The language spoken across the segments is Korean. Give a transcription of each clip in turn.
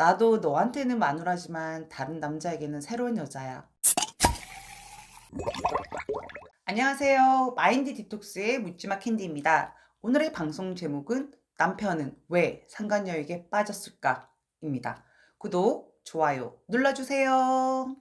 나도 너한테는 마누라지만 다른 남자에게는 새로운 여자야. 안녕하세요. 마인드 디톡스의 묻지마 캔디입니다. 오늘의 방송 제목은 남편은 왜 상간녀에게 빠졌을까? 입니다. 구독, 좋아요 눌러주세요.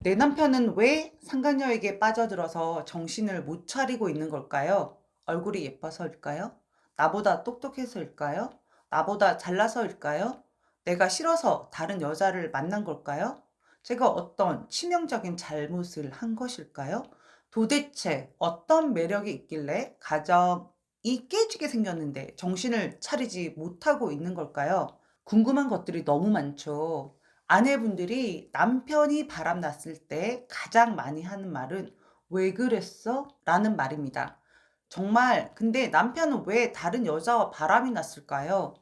내 남편은 왜 상간녀에게 빠져들어서 정신을 못 차리고 있는 걸까요? 얼굴이 예뻐서일까요? 나보다 똑똑해서일까요? 나보다 잘나서일까요? 내가 싫어서 다른 여자를 만난 걸까요? 제가 어떤 치명적인 잘못을 한 것일까요? 도대체 어떤 매력이 있길래 가정이 깨지게 생겼는데 정신을 차리지 못하고 있는 걸까요? 궁금한 것들이 너무 많죠. 아내분들이 남편이 바람났을 때 가장 많이 하는 말은 왜 그랬어? 라는 말입니다. 정말 근데 남편은 왜 다른 여자와 바람이 났을까요?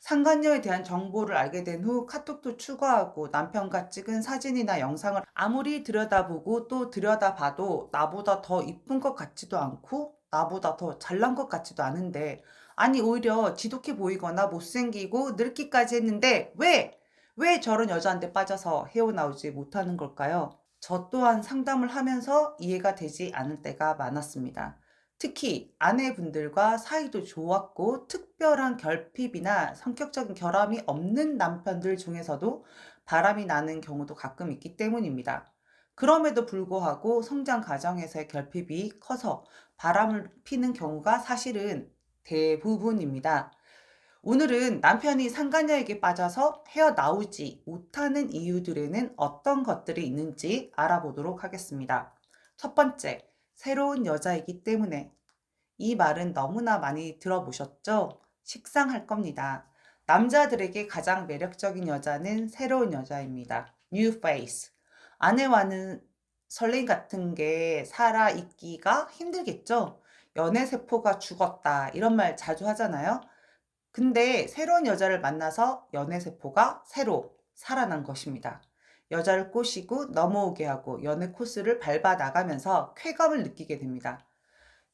상간녀에 대한 정보를 알게 된 후 카톡도 추가하고 남편과 찍은 사진이나 영상을 아무리 들여다보고 또 들여다봐도 나보다 더 이쁜 것 같지도 않고 나보다 더 잘난 것 같지도 않은데 아니 오히려 지독해 보이거나 못생기고 늙기까지 했는데 왜? 왜 저런 여자한테 빠져서 헤어나오지 못하는 걸까요? 저 또한 상담을 하면서 이해가 되지 않을 때가 많았습니다. 특히 아내분들과 사이도 좋았고 특별한 결핍이나 성격적인 결함이 없는 남편들 중에서도 바람이 나는 경우도 가끔 있기 때문입니다. 그럼에도 불구하고 성장 과정에서의 결핍이 커서 바람을 피는 경우가 사실은 대부분입니다. 오늘은 남편이 상간녀에게 빠져서 헤어나오지 못하는 이유들에는 어떤 것들이 있는지 알아보도록 하겠습니다. 첫 번째, 새로운 여자이기 때문에. 이 말은 너무나 많이 들어보셨죠? 식상할 겁니다. 남자들에게 가장 매력적인 여자는 새로운 여자입니다. New face. 아내와는 설렘 같은 게 살아 있기가 힘들겠죠? 연애 세포가 죽었다. 이런 말 자주 하잖아요. 근데 새로운 여자를 만나서 연애 세포가 새로 살아난 것입니다. 여자를 꼬시고 넘어오게 하고 연애 코스를 밟아 나가면서 쾌감을 느끼게 됩니다.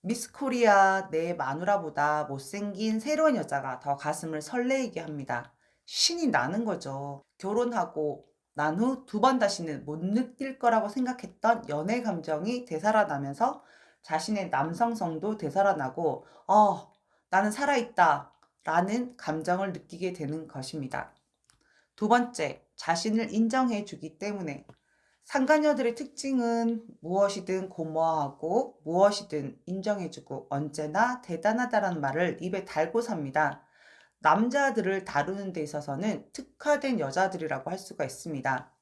미스 코리아 내 마누라보다 못생긴 새로운 여자가 더 가슴을 설레이게 합니다. 신이 나는 거죠. 결혼하고 난 후 두 번 다시는 못 느낄 거라고 생각했던 연애 감정이 되살아나면서 자신의 남성성도 되살아나고, 어, 나는 살아있다. 라는 감정을 느끼게 되는 것입니다. 두 번째, 자신을 인정해 주기 때문에 상간녀들의 특징은 무엇이든 고마워하고 무엇이든 인정해주고 언제나 대단하다라는 말을 입에 달고 삽니다. 남자들을 다루는 데 있어서는 특화된 여자들이라고 할 수가 있습니다.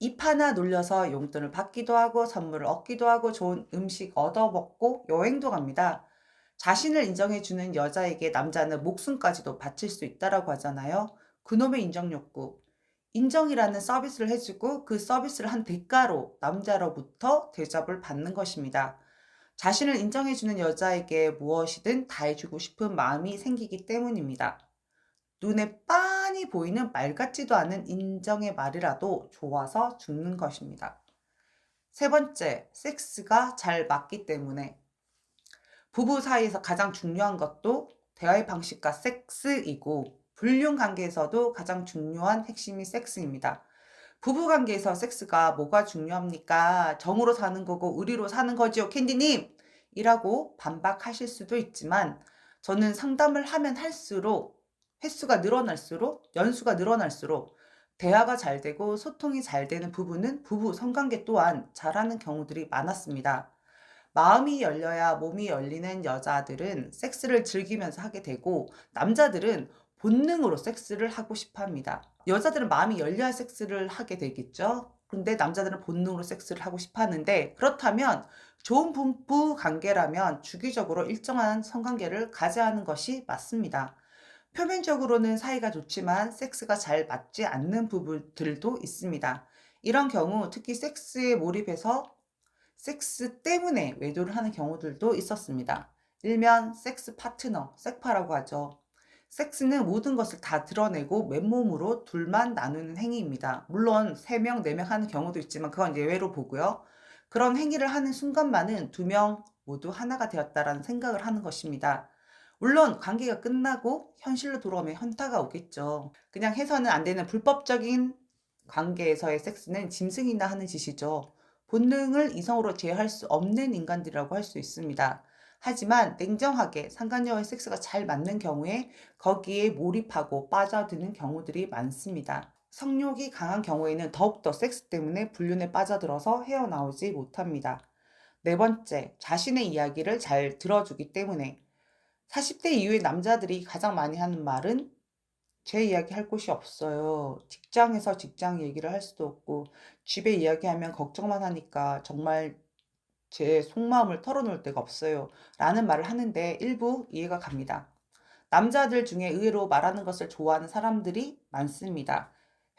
입 하나 놀려서 용돈을 받기도 하고 선물을 얻기도 하고 좋은 음식 얻어먹고 여행도 갑니다. 자신을 인정해주는 여자에게 남자는 목숨까지도 바칠 수 있다라고 하잖아요. 그놈의 인정 욕구. 인정이라는 서비스를 해주고 그 서비스를 한 대가로 남자로부터 대접을 받는 것입니다. 자신을 인정해주는 여자에게 무엇이든 다 해주고 싶은 마음이 생기기 때문입니다. 눈에 빤히 보이는 말 같지도 않은 인정의 말이라도 좋아서 죽는 것입니다. 세 번째, 섹스가 잘 맞기 때문에 부부 사이에서 가장 중요한 것도 대화의 방식과 섹스이고 불륜 관계에서도 가장 중요한 핵심이 섹스입니다. 부부 관계에서 섹스가 뭐가 중요합니까? 정으로 사는 거고 의리로 사는 거지요, 캔디님! 이라고 반박하실 수도 있지만 저는 상담을 하면 할수록 횟수가 늘어날수록 연수가 늘어날수록 대화가 잘 되고 소통이 잘 되는 부부는 부부 성관계 또한 잘하는 경우들이 많았습니다. 마음이 열려야 몸이 열리는 여자들은 섹스를 즐기면서 하게 되고 남자들은 본능으로 섹스를 하고 싶어 합니다. 여자들은 마음이 열려야 섹스를 하게 되겠죠. 근데 남자들은 본능으로 섹스를 하고 싶어 하는데 그렇다면 좋은 부부 관계라면 주기적으로 일정한 성관계를 가져야 하는 것이 맞습니다. 표면적으로는 사이가 좋지만 섹스가 잘 맞지 않는 부부들도 있습니다. 이런 경우 특히 섹스에 몰입해서 섹스 때문에 외도를 하는 경우들도 있었습니다. 일면 섹스 파트너, 섹파라고 하죠. 섹스는 모든 것을 다 드러내고 맨몸으로 둘만 나누는 행위입니다. 물론 3명, 4명 하는 경우도 있지만 그건 예외로 보고요. 그런 행위를 하는 순간만은 두 명 모두 하나가 되었다라는 생각을 하는 것입니다. 물론 관계가 끝나고 현실로 돌아오면 현타가 오겠죠. 그냥 해서는 안 되는 불법적인 관계에서의 섹스는 짐승이나 하는 짓이죠. 본능을 이성으로 제어할 수 없는 인간들이라고 할 수 있습니다. 하지만 냉정하게 상간녀와의 섹스가 잘 맞는 경우에 거기에 몰입하고 빠져드는 경우들이 많습니다. 성욕이 강한 경우에는 더욱더 섹스 때문에 불륜에 빠져들어서 헤어나오지 못합니다. 네 번째, 자신의 이야기를 잘 들어주기 때문에 40대 이후의 남자들이 가장 많이 하는 말은 제 이야기 할 곳이 없어요. 직장에서 직장 얘기를 할 수도 없고, 집에 이야기하면 걱정만 하니까 정말 제 속마음을 털어놓을 데가 없어요. 라는 말을 하는데 일부 이해가 갑니다. 남자들 중에 의외로 말하는 것을 좋아하는 사람들이 많습니다.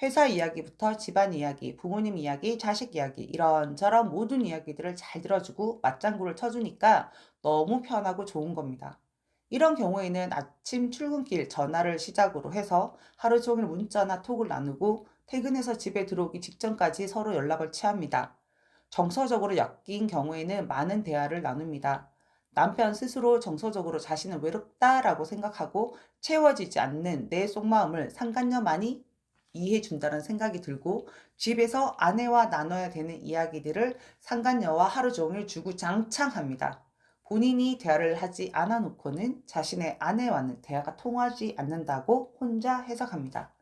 회사 이야기부터 집안 이야기, 부모님 이야기, 자식 이야기, 이런저런 모든 이야기들을 잘 들어주고 맞장구를 쳐주니까 너무 편하고 좋은 겁니다. 이런 경우에는 아침 출근길 전화를 시작으로 해서 하루 종일 문자나 톡을 나누고 퇴근해서 집에 들어오기 직전까지 서로 연락을 취합니다. 정서적으로 엮인 경우에는 많은 대화를 나눕니다. 남편 스스로 정서적으로 자신은 외롭다라고 생각하고 채워지지 않는 내 속마음을 상간녀만이 이해해 준다는 생각이 들고 집에서 아내와 나눠야 되는 이야기들을 상간녀와 하루 종일 주구장창합니다. 본인이 대화를 하지 않아 놓고는 자신의 아내와는 대화가 통하지 않는다고 혼자 해석합니다.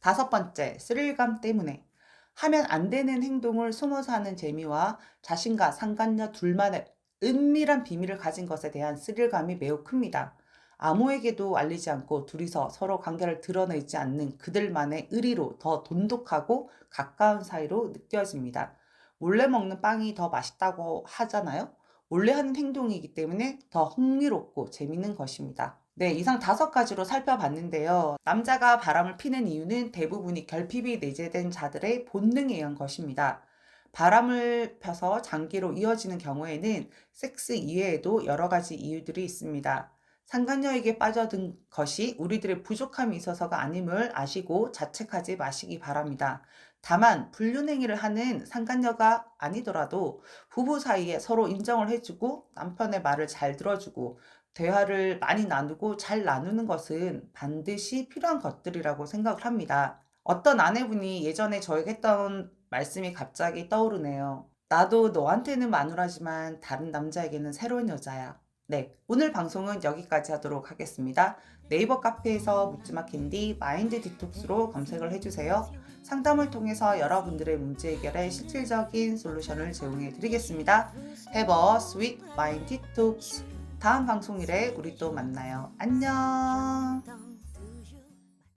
다섯 번째, 스릴감 때문에 하면 안 되는 행동을 숨어서 하는 재미와 자신과 상간녀 둘만의 은밀한 비밀을 가진 것에 대한 스릴감이 매우 큽니다. 아무에게도 알리지 않고 둘이서 서로 관계를 드러내지 않는 그들만의 의리로 더 돈독하고 가까운 사이로 느껴집니다. 몰래 먹는 빵이 더 맛있다고 하잖아요? 몰래 하는 행동이기 때문에 더 흥미롭고 재밌는 것입니다. 네, 이상 다섯 가지로 살펴봤는데요. 남자가 바람을 피는 이유는 대부분이 결핍이 내재된 자들의 본능에 의한 것입니다. 바람을 펴서 장기로 이어지는 경우에는 섹스 이외에도 여러 가지 이유들이 있습니다. 상간녀에게 빠져든 것이 우리들의 부족함이 있어서가 아님을 아시고 자책하지 마시기 바랍니다. 다만 불륜행위를 하는 상간녀가 아니더라도 부부 사이에 서로 인정을 해주고 남편의 말을 잘 들어주고 대화를 많이 나누고 잘 나누는 것은 반드시 필요한 것들이라고 생각을 합니다. 어떤 아내분이 예전에 저에게 했던 말씀이 갑자기 떠오르네요. 나도 너한테는 마누라지만 다른 남자에게는 새로운 여자야. 네, 오늘 방송은 여기까지 하도록 하겠습니다. 네이버 카페에서 묻지마 캔디 마인드 디톡스로 검색을 해주세요. 상담을 통해서 여러분들의 문제 해결에 실질적인 솔루션을 제공해 드리겠습니다. Have a sweet mind detox. 다음 방송일에 우리 또 만나요. 안녕.